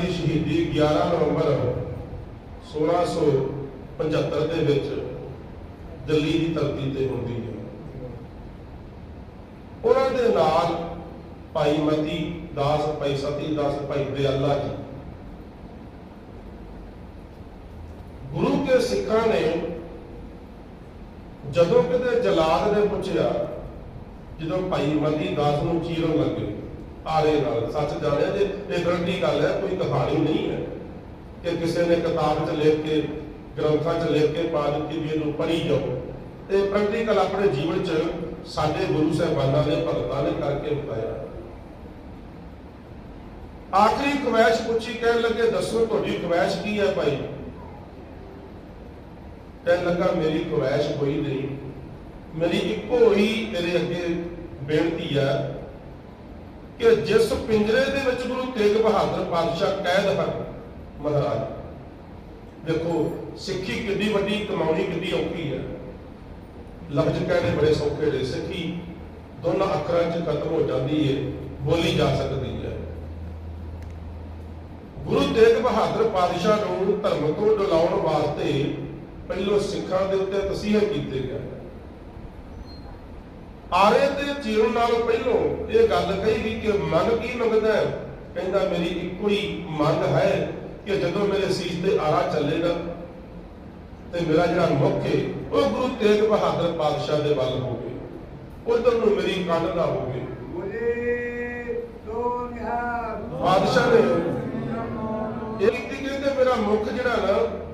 ਦੀ ਸ਼ਹੀਦੀ 11 ਨਵੰਬਰ 1675 ਦੇ ਵਿੱਚ ਦਿੱਲੀ ਦੀ ਧਰਤੀ ਤੇ ਹੁੰਦੀ ਹੈ। ਉਹਨਾਂ ਦੇ ਨਾਲ ਭਾਈ ਮਤੀ ਦਾਸ, ਭਾਈ ਸਤੀ ਦਾਸ, ਭਾਈ ਦਿਆਲਾ ਜੀ। ਗੁਰੂ ਕੇ ਸਿੱਖਾਂ ਨੇ ਜਦੋਂ ਕਿਤੇ ਜਲਾਦ ਨੇ ਪੁੱਛਿਆ, ਜਦੋਂ ਭਾਈ ਮਤੀ ਦਾਸ ਨੂੰ ਚੀਰਨ ਲੱਗੇ ਆਰੇ ਨਾਲ ਸੱਚ ਜਾਣਿਆ ਜੇ, ਇਹ ਗਰੰਟੀ ਗੱਲ ਹੈ, ਕੋਈ ਕਹਾਣੀ ਨਹੀਂ ਹੈ ਕਿ ਕਿਸੇ ਨੇ ਕਿਤਾਬ 'ਚ ਲਿਖ ਕੇ, ਗ੍ਰੰਥਾਂ 'ਚ ਲਿਖ ਕੇ ਪਾ ਦਿੱਤੀ ਵੀ ਇਹਨੂੰ ਪੜ੍ਹੀ ਜਾਓ। ਤੇ ਪ੍ਰੈਕਟੀਕਲ ਆਪਣੇ ਜੀਵਨ 'ਚ ਸਾਡੇ ਗੁਰੂ ਸਾਹਿਬਾਨਾਂ ਨੇ, ਭਗਤਾਂ ਨੇ ਕਰਕੇ ਬਤਾਇਆ ਆਖਰੀ ਖਵਾਇਸ਼ ਪੁੱਛੀ, ਕਹਿਣ ਲੱਗੇ, ਦੱਸੋ ਤੁਹਾਡੀ ਖਵਾਇਸ਼ ਕੀ ਹੈ ਭਾਈ? ਕਹਿਣ ਲੱਗਾ, ਮੇਰੀ ਖਵਾਇਸ਼ ਕੋਈ ਨਹੀਂ। ਮੇਰੀ ਇੱਕੋ ਹੀ ਤੇਰੇ ਅੱਗੇ ਬੇਨਤੀ ਹੈ ਕਿ ਜਿਸ ਪਿੰਜਰੇ ਦੇ ਵਿੱਚ ਗੁਰੂ ਤੇਗ ਬਹਾਦਰ ਪਾਤਸ਼ਾਹ ਕੈਦ ਹਨ, ਮਹਾਰਾਜ, ਦੇਖੋ, ਸਿੱਖੀ ਕਿੰਨੀ ਵੱਡੀ, ਕਮਾਉਣੀ ਕਿੰਨੀ ਔਖੀ ਹੈ। ਲਫ਼ਜ਼ ਕਹਿਣੇ ਬੜੇ ਸੌਖੇ ਨੇ, ਸਿੱਖੀ ਦੋਨਾਂ ਅੱਖਰਾਂ 'ਚ ਖਤਮ ਹੋ ਜਾਂਦੀ ਹੈ ਬੋਲੀ ਜਾ ਸਕਦੀ ਹੈ। ਗੁਰੂ ਤੇਗ ਬਹਾਦਰ ਪਾਤਸ਼ਾਹ ਨੂੰ ਧਰਮ ਤੋਂ ਡਲਾਉਣ ਵਾਸਤੇ ਪਹਿਲੋਂ ਸਿੱਖਾਂ ਦੇ ਉੱਤੇ ਤਸੀਹੇ ਕੀਤੇ ਗਏ। ਆਰੇ ਤੇ ਚੀਰਨ ਨਾਲ ਪਹਿਲੋਂ ਇਹ ਗੱਲ ਕਹੀ ਗਈ ਕਿ ਮਨ ਕੀ ਮੰਗਦਾ ਕਹਿੰਦਾ, ਮੇਰੀ ਇੱਕੋ ਹੀ ਮੰਗ ਹੈ ਕਿ ਜਦੋਂ ਮੇਰੇ ਸੀਸ ਤੇ ਆਰਾ ਚੱਲੇਗਾ ਤੇ ਮੇਰਾ ਜਿਹੜਾ ਮੁੱਖ ਹੈ, ਉਹ ਗੁਰੂ ਤੇਗ ਬਹਾਦਰ ਪਾਤਸ਼ਾਹ ਦੇ ਵੱਲ ਹੋਵੇ। ਉਧਰ ਨੂੰ ਮੇਰੀ ਕੰਨ ਨਾ ਹੋਵੇ। ਬੋਲੇ ਨੇ ਇਹ ਕੀਤੀ ਕਹਿੰਦੇ ਮੇਰਾ ਮੁੱਖ ਜਿਹੜਾ ਨਾ